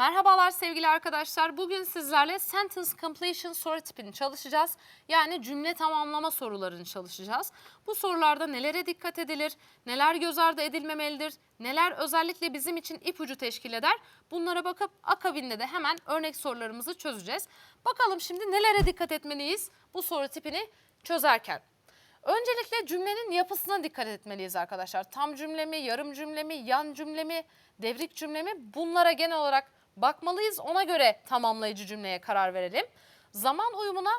Merhabalar sevgili arkadaşlar. Bugün sizlerle sentence completion soru tipini çalışacağız. Yani cümle tamamlama sorularını çalışacağız. Bu sorularda nelere dikkat edilir, neler göz ardı edilmemelidir, neler özellikle bizim için ipucu teşkil eder? Bunlara bakıp akabinde de hemen örnek sorularımızı çözeceğiz. Bakalım şimdi nelere dikkat etmeliyiz bu soru tipini çözerken? Öncelikle cümlenin yapısına dikkat etmeliyiz arkadaşlar. Tam cümle mi, yarım cümle mi, yan cümle mi, devrik cümle mi? Bunlara genel olarak bakmalıyız. Ona göre tamamlayıcı cümleye karar verelim. Zaman uyumuna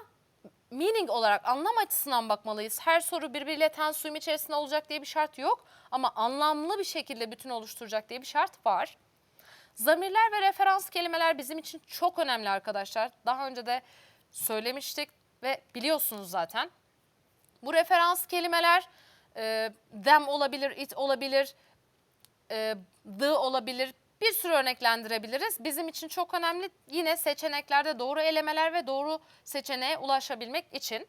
meaning olarak anlam açısından bakmalıyız. Her soru birbiriyle tens içerisinde olacak diye bir şart yok. Ama anlamlı bir şekilde bütün oluşturacak diye bir şart var. Zamirler ve referans kelimeler bizim için çok önemli arkadaşlar. Daha önce de söylemiştik ve biliyorsunuz zaten. Bu referans kelimeler e, them olabilir, it olabilir, e, the olabilir. Bir sürü örneklendirebiliriz. Bizim için çok önemli yine seçeneklerde doğru elemeler ve doğru seçeneğe ulaşabilmek için.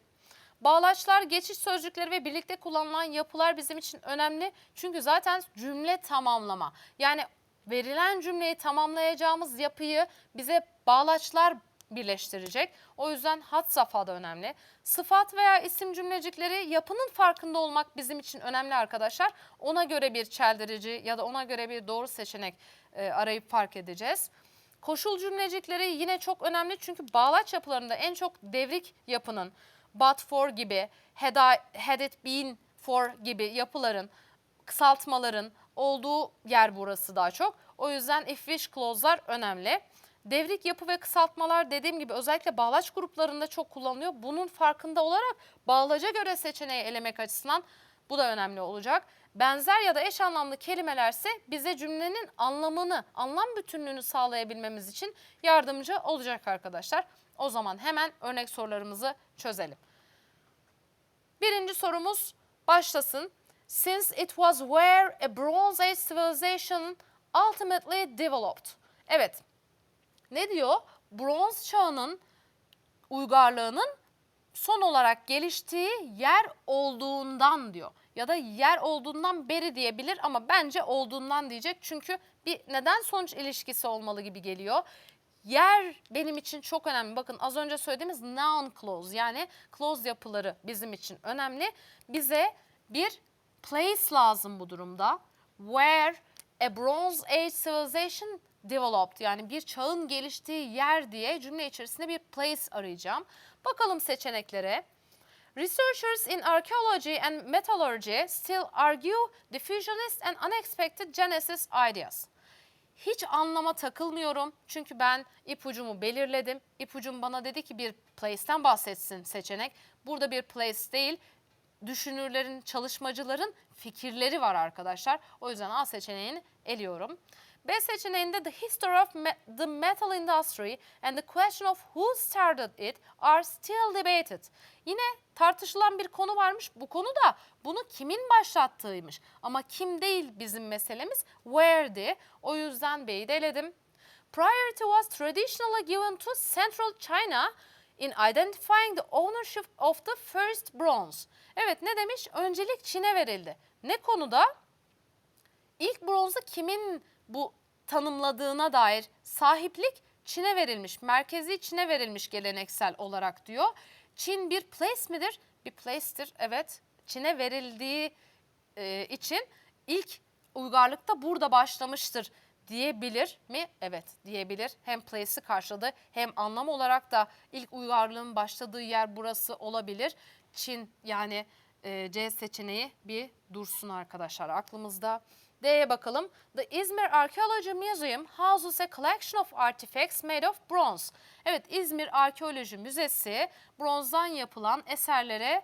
Bağlaçlar, geçiş sözcükleri ve birlikte kullanılan yapılar bizim için önemli. Çünkü zaten cümle tamamlama. Yani verilen cümleyi tamamlayacağımız yapıyı bize bağlaçlar birleştirecek. O yüzden hat safhada önemli. Sıfat veya isim cümlecikleri yapının farkında olmak bizim için önemli arkadaşlar. Ona göre bir çeldirici ya da ona göre bir doğru seçenek e, arayıp fark edeceğiz. Koşul cümlecikleri yine çok önemli çünkü bağlaç yapılarında en çok devrik yapının but for gibi, had, I, had it been for gibi yapıların, kısaltmaların olduğu yer burası daha çok. O yüzden if wish clause'lar önemli. Devrik yapı ve kısaltmalar dediğim gibi özellikle bağlaç gruplarında çok kullanılıyor. Bunun farkında olarak bağlaca göre seçeneği elemek açısından bu da önemli olacak. Benzer ya da eş anlamlı kelimelerse bize cümlenin anlamını, anlam bütünlüğünü sağlayabilmemiz için yardımcı olacak arkadaşlar. O zaman hemen örnek sorularımızı çözelim. Birinci sorumuz başlasın. Since it was where a Bronze Age civilization ultimately developed. Evet, ne diyor? Bronz çağının uygarlığının son olarak geliştiği yer olduğundan diyor. Ya da yer olduğundan beri diyebilir ama bence olduğundan diyecek. Çünkü bir neden sonuç ilişkisi olmalı gibi geliyor. Yer benim için çok önemli. Bakın az önce söylediğimiz noun clause yani clause yapıları bizim için önemli. Bize bir place lazım bu durumda. Where a Bronze Age civilization developed yani bir çağın geliştiği yer diye cümle içerisinde bir place arayacağım. Bakalım seçeneklere. Researchers in archaeology and metallurgy still argue the fusionist and unexpected genesis ideas. Hiç anlama takılmıyorum çünkü ben ipucumu belirledim. İpucum bana dedi ki bir place'ten bahsetsin seçenek. Burada bir place değil, düşünürlerin, çalışmacıların fikirleri var arkadaşlar. O yüzden A seçeneğini eliyorum. B seçeneğinde the history of me- the metal industry and the question of who started it are still debated. Yine tartışılan bir konu varmış. Bu konu da bunu kimin başlattığıymış. Ama kim değil bizim meselemiz where'di. O yüzden B'yi de eledim. Priority was traditionally given to Central China in identifying the ownership of the first bronze. Evet ne demiş? Öncelik Çin'e verildi. Ne konuda? İlk bronzu kimin bu tanımladığına dair sahiplik Çin'e verilmiş, merkezi Çin'e verilmiş geleneksel olarak diyor. Çin bir place midir? Bir place'tir evet. Çin'e verildiği e, için ilk uygarlıkta burada başlamıştır diyebilir mi? Evet diyebilir. Hem place'i karşıladı hem anlam olarak da ilk uygarlığın başladığı yer burası olabilir. Çin yani e, C seçeneği bir dursun arkadaşlar aklımızda. D'ye bakalım. The İzmir Archaeology Museum houses a collection of artifacts made of bronze. Evet İzmir Arkeoloji Müzesi bronzdan yapılan eserlere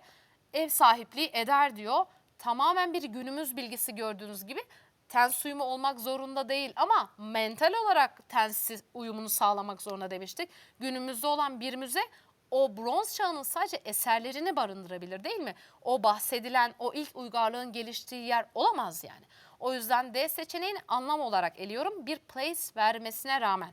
ev sahipliği eder diyor. Tamamen bir günümüz bilgisi gördüğünüz gibi tens uyumu olmak zorunda değil ama mental olarak tens uyumunu sağlamak zorunda demiştik. Günümüzde olan bir müze o bronz çağının sadece eserlerini barındırabilir değil mi? O bahsedilen o ilk uygarlığın geliştiği yer olamaz yani. O yüzden D seçeneğini anlam olarak eliyorum bir place vermesine rağmen.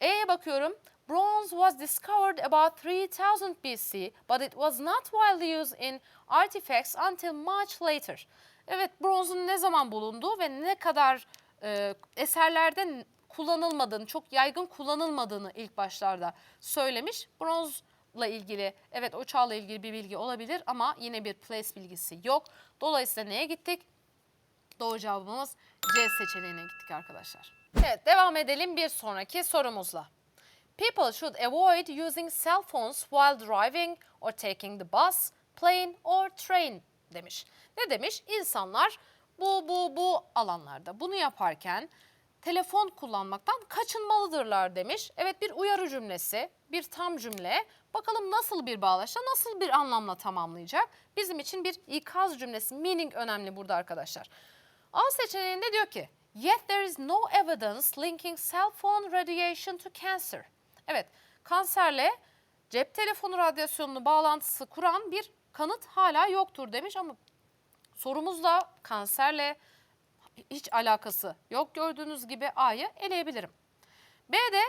E'ye bakıyorum. Bronze was discovered about 3000 BC, but it was not widely used in artifacts until much later. Evet, bronzun ne zaman bulunduğu ve ne kadar e, eserlerde kullanılmadığını, çok yaygın kullanılmadığını ilk başlarda söylemiş. Bronzla ilgili, evet o çağla ilgili bir bilgi olabilir ama yine bir place bilgisi yok. Dolayısıyla neye gittik? Doğru cevabımız C seçeneğine gittik arkadaşlar. Evet devam edelim bir sonraki sorumuzla. People should avoid using cell phones while driving or taking the bus, plane or train demiş. Ne demiş? İnsanlar bu bu bu alanlarda bunu yaparken telefon kullanmaktan kaçınmalıdırlar demiş. Evet bir uyarı cümlesi, bir tam cümle. Bakalım nasıl bir bağlaçla, nasıl bir anlamla tamamlayacak? Bizim için bir ikaz cümlesi, meaning önemli burada arkadaşlar. A seçeneğinde diyor ki, yet there is no evidence linking cell phone radiation to cancer. Evet, kanserle cep telefonu radyasyonunu bağlantısı kuran bir kanıt hala yoktur demiş ama sorumuzla kanserle hiç alakası yok gördüğünüz gibi A'yı eleyebilirim. B'de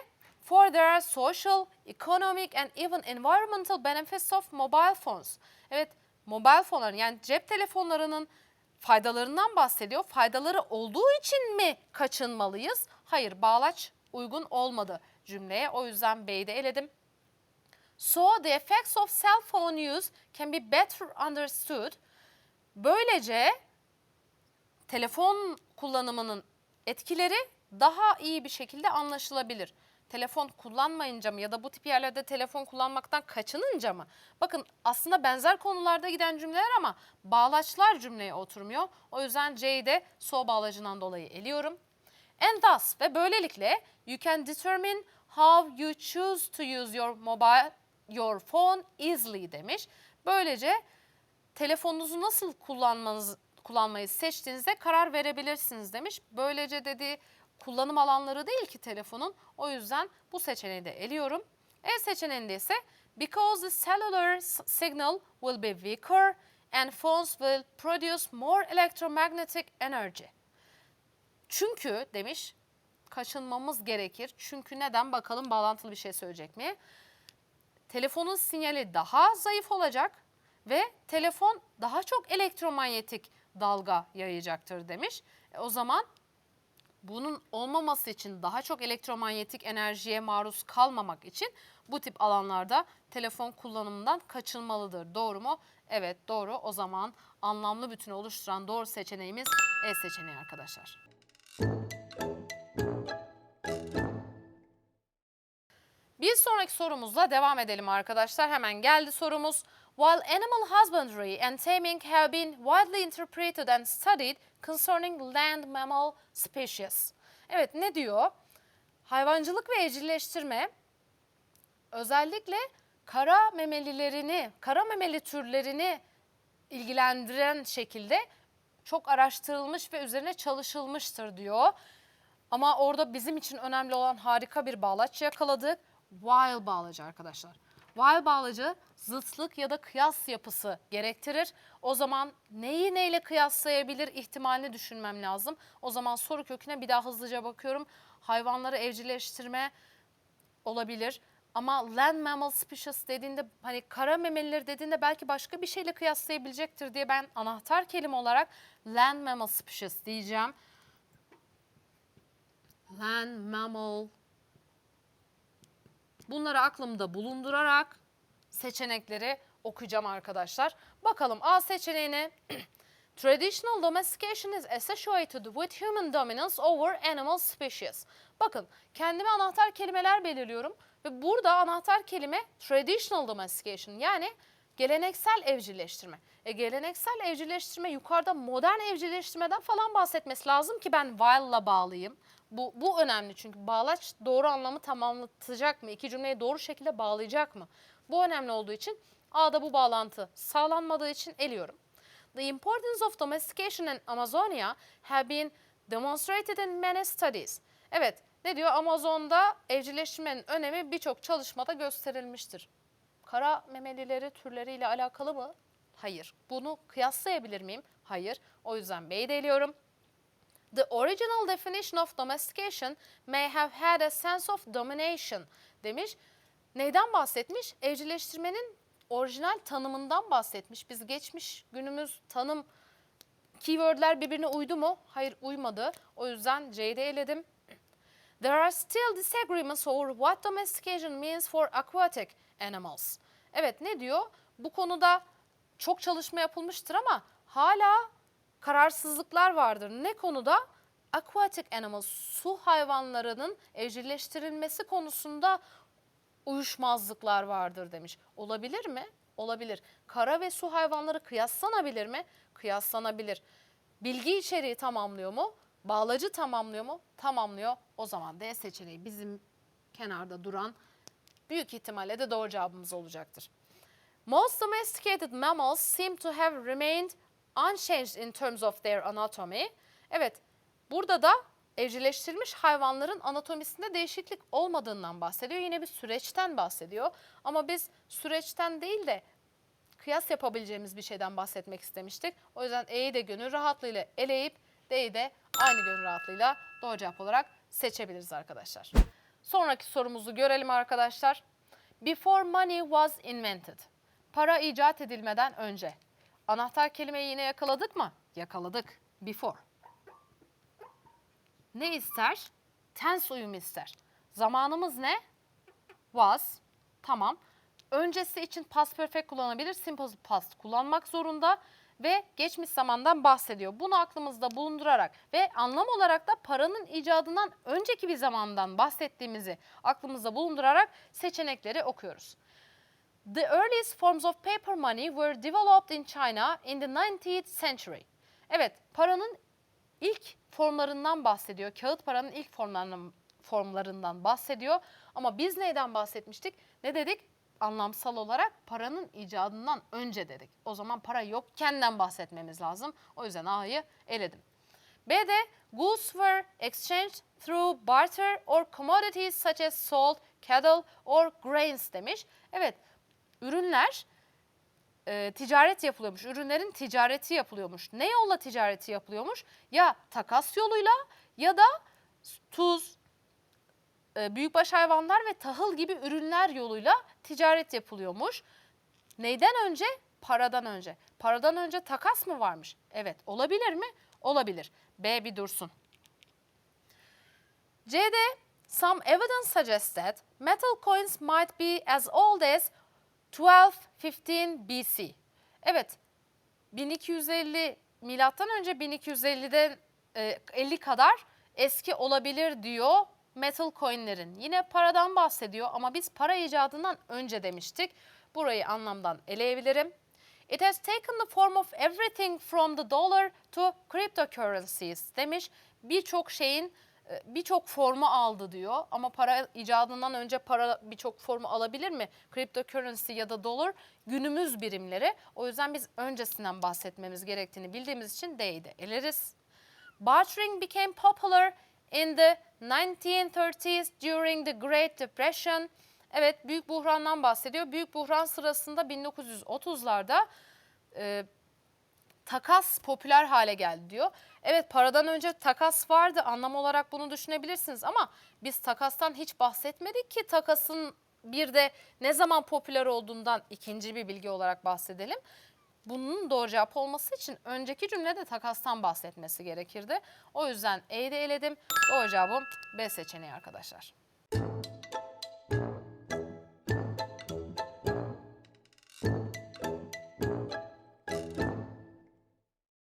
for there are social, economic and even environmental benefits of mobile phones. Evet, mobile fonların yani cep telefonlarının faydalarından bahsediyor. Faydaları olduğu için mi kaçınmalıyız? Hayır, bağlaç uygun olmadı cümleye. O yüzden B'yi de eledim. So the effects of cell phone use can be better understood. Böylece telefon kullanımının etkileri daha iyi bir şekilde anlaşılabilir. Telefon kullanmayınca mı ya da bu tip yerlerde telefon kullanmaktan kaçınınca mı? Bakın aslında benzer konularda giden cümleler ama bağlaçlar cümleye oturmuyor. O yüzden C'yi de so bağlacından dolayı eliyorum. And thus ve böylelikle you can determine how you choose to use your mobile your phone easily demiş. Böylece telefonunuzu nasıl kullanmanız kullanmayı seçtiğinizde karar verebilirsiniz demiş. Böylece dediği kullanım alanları değil ki telefonun. O yüzden bu seçeneği de eliyorum. E seçeneğinde ise because the cellular signal will be weaker and phones will produce more electromagnetic energy. Çünkü demiş kaçınmamız gerekir. Çünkü neden bakalım bağlantılı bir şey söyleyecek mi? telefonun sinyali daha zayıf olacak ve telefon daha çok elektromanyetik dalga yayacaktır demiş. E, o zaman bunun olmaması için daha çok elektromanyetik enerjiye maruz kalmamak için bu tip alanlarda telefon kullanımından kaçınmalıdır. Doğru mu? Evet doğru. O zaman anlamlı bütünü oluşturan doğru seçeneğimiz E seçeneği arkadaşlar. Bir sonraki sorumuzla devam edelim arkadaşlar. Hemen geldi sorumuz. While animal husbandry and taming have been widely interpreted and studied concerning land mammal species. Evet ne diyor? Hayvancılık ve evcilleştirme özellikle kara memelilerini, kara memeli türlerini ilgilendiren şekilde çok araştırılmış ve üzerine çalışılmıştır diyor. Ama orada bizim için önemli olan harika bir bağlaç yakaladık. While bağlacı arkadaşlar. While bağlacı zıtlık ya da kıyas yapısı gerektirir. O zaman neyi neyle kıyaslayabilir ihtimalini düşünmem lazım. O zaman soru köküne bir daha hızlıca bakıyorum. Hayvanları evcilleştirme olabilir. Ama land mammal species dediğinde hani kara memelileri dediğinde belki başka bir şeyle kıyaslayabilecektir diye ben anahtar kelime olarak land mammal species diyeceğim. Land mammal Bunları aklımda bulundurarak seçenekleri okuyacağım arkadaşlar. Bakalım A seçeneğine Traditional domestication is associated with human dominance over animal species. Bakın kendime anahtar kelimeler belirliyorum ve burada anahtar kelime traditional domestication yani geleneksel evcilleştirme. E, geleneksel evcilleştirme yukarıda modern evcilleştirmeden falan bahsetmesi lazım ki ben while'la bağlayayım. Bu, bu önemli çünkü bağlaç doğru anlamı tamamlatacak mı? İki cümleyi doğru şekilde bağlayacak mı? Bu önemli olduğu için A'da bu bağlantı sağlanmadığı için eliyorum. The importance of domestication in Amazonia have been demonstrated in many studies. Evet, ne diyor? Amazon'da evcilleştirmenin önemi birçok çalışmada gösterilmiştir. Kara memelileri türleriyle alakalı mı? Hayır. Bunu kıyaslayabilir miyim? Hayır. O yüzden B'yi de eliyorum. The original definition of domestication may have had a sense of domination demiş. Neyden bahsetmiş? Evcilleştirmenin orijinal tanımından bahsetmiş. Biz geçmiş günümüz tanım keywordler birbirine uydu mu? Hayır uymadı. O yüzden C'yi de eledim. There are still disagreements over what domestication means for aquatic animals. Evet ne diyor? Bu konuda çok çalışma yapılmıştır ama hala kararsızlıklar vardır. Ne konuda? Aquatic animals, su hayvanlarının evcilleştirilmesi konusunda uyuşmazlıklar vardır demiş. Olabilir mi? Olabilir. Kara ve su hayvanları kıyaslanabilir mi? Kıyaslanabilir. Bilgi içeriği tamamlıyor mu? Bağlacı tamamlıyor mu? Tamamlıyor. O zaman D seçeneği bizim kenarda duran büyük ihtimalle de doğru cevabımız olacaktır. Most domesticated mammals seem to have remained unchanged in terms of their anatomy. Evet, burada da evcilleştirilmiş hayvanların anatomisinde değişiklik olmadığından bahsediyor. Yine bir süreçten bahsediyor. Ama biz süreçten değil de kıyas yapabileceğimiz bir şeyden bahsetmek istemiştik. O yüzden E'yi de gönül rahatlığıyla eleyip D'yi de aynı gönül rahatlığıyla doğru cevap olarak seçebiliriz arkadaşlar. Sonraki sorumuzu görelim arkadaşlar. Before money was invented. Para icat edilmeden önce. Anahtar kelimeyi yine yakaladık mı? Yakaladık. Before. Ne ister? Tense uyumu ister. Zamanımız ne? Was. Tamam. Öncesi için past perfect kullanabilir. Simple past kullanmak zorunda ve geçmiş zamandan bahsediyor. Bunu aklımızda bulundurarak ve anlam olarak da paranın icadından önceki bir zamandan bahsettiğimizi aklımızda bulundurarak seçenekleri okuyoruz. The earliest forms of paper money were developed in China in the 19th century. Evet, paranın ilk formlarından bahsediyor. Kağıt paranın ilk formlarından, formlarından bahsediyor. Ama biz neyden bahsetmiştik? Ne dedik? Anlamsal olarak paranın icadından önce dedik. O zaman para yokkenden bahsetmemiz lazım. O yüzden A'yı eledim. B'de goods were exchanged through barter or commodities such as salt, cattle or grains demiş. Evet, ürünler e, ticaret yapılıyormuş. Ürünlerin ticareti yapılıyormuş. Ne yolla ticareti yapılıyormuş? Ya takas yoluyla ya da tuz, e, büyükbaş hayvanlar ve tahıl gibi ürünler yoluyla ticaret yapılıyormuş. Neyden önce? Paradan önce. Paradan önce takas mı varmış? Evet. Olabilir mi? Olabilir. B bir dursun. C'de some evidence suggests that metal coins might be as old as 12-15 BC. Evet, 1250 milattan önce 1250'den e, 50 kadar eski olabilir diyor metal coinlerin. Yine paradan bahsediyor ama biz para icadından önce demiştik. Burayı anlamdan eleyebilirim. It has taken the form of everything from the dollar to cryptocurrencies demiş. Birçok şeyin e, birçok formu aldı diyor. Ama para icadından önce para birçok formu alabilir mi? Cryptocurrency ya da dolar günümüz birimleri. O yüzden biz öncesinden bahsetmemiz gerektiğini bildiğimiz için D'yi de eleriz. Bartering became popular in the 1930s during the Great Depression. Evet büyük buhrandan bahsediyor. Büyük buhran sırasında 1930'larda e, takas popüler hale geldi diyor. Evet paradan önce takas vardı anlam olarak bunu düşünebilirsiniz ama biz takastan hiç bahsetmedik ki takasın bir de ne zaman popüler olduğundan ikinci bir bilgi olarak bahsedelim. Bunun doğru cevap olması için önceki cümlede takastan bahsetmesi gerekirdi. O yüzden E'yi de eledim. Doğru cevabım B seçeneği arkadaşlar.